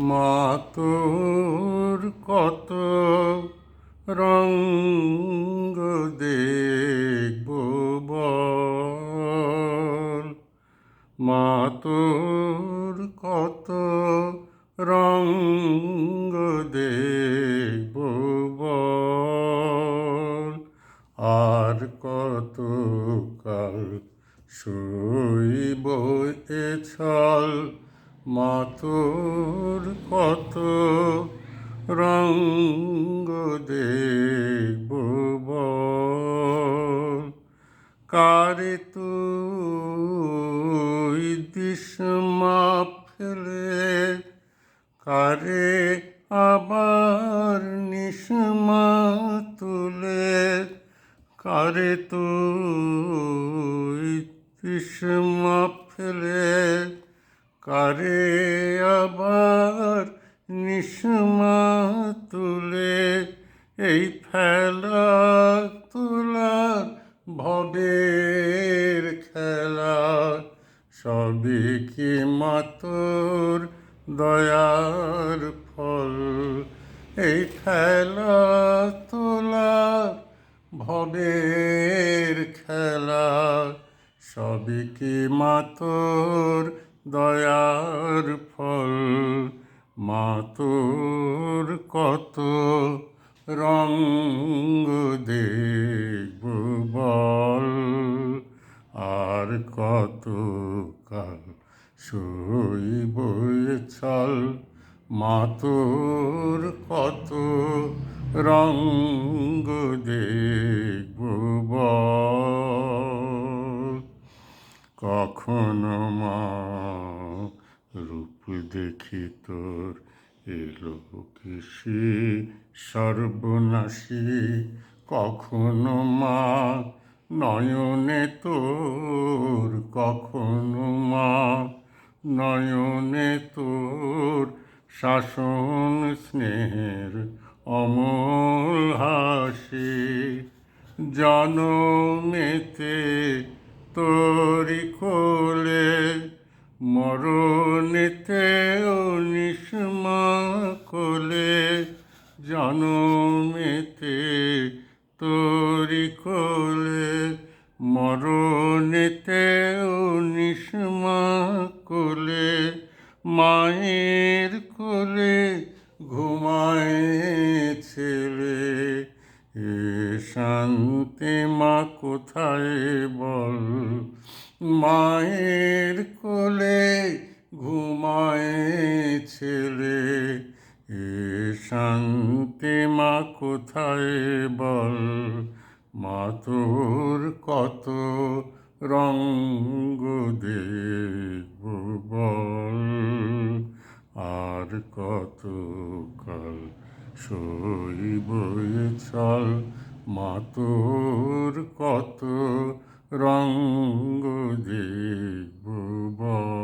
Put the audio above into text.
মাতোর কত রঙ্গ দেখব মাতোর কত রঙ্গ দেখব আর কত কাল শুইব এ ছল মাতোর কত রঙ্গ বল। কারে তুই দিশমা ফেলে, কারে আবার নিসমা তুলে, কারে তুই দিশমা ফেলে। কারে আবার নিসমা তুলে, এই ফেলা তোলার ভবের খেলা। সবই কি মাতর দয়ার ফল? এই খেলা তোলা ভবের খেলা। সবই কি মাতর দয়ার ফল, মাতোর কত রঙ্গ দেখব বল, আর কত কাল সইব ছল, মাতোর কত রঙ্গ দেখব বল কখনো মা রূপ দেখি তোর এলো কিসি সর্বনাশী। কখনো মা নয়নে তোর, কখনো মা নয়নে তোর। শাসন স্নেহের অমল হাসি জনমেতে তোরি কোলে মরণেতে নিসমা কোলে জনমেতে তোরি কোলে। মরণেতে নিসমা কোলে মায়ের কোলে ঘুমায় ছেলে। এ শান্তি মা কোথায় বল? মায়ের কোলে ঘুমায় ছেলে, এ শান্তি মা কোথায় বল? মা তোর কত রঙ্গ দেখব বল? আর কত কাল এ ছল মা কত রঙ্গ যে ভুবন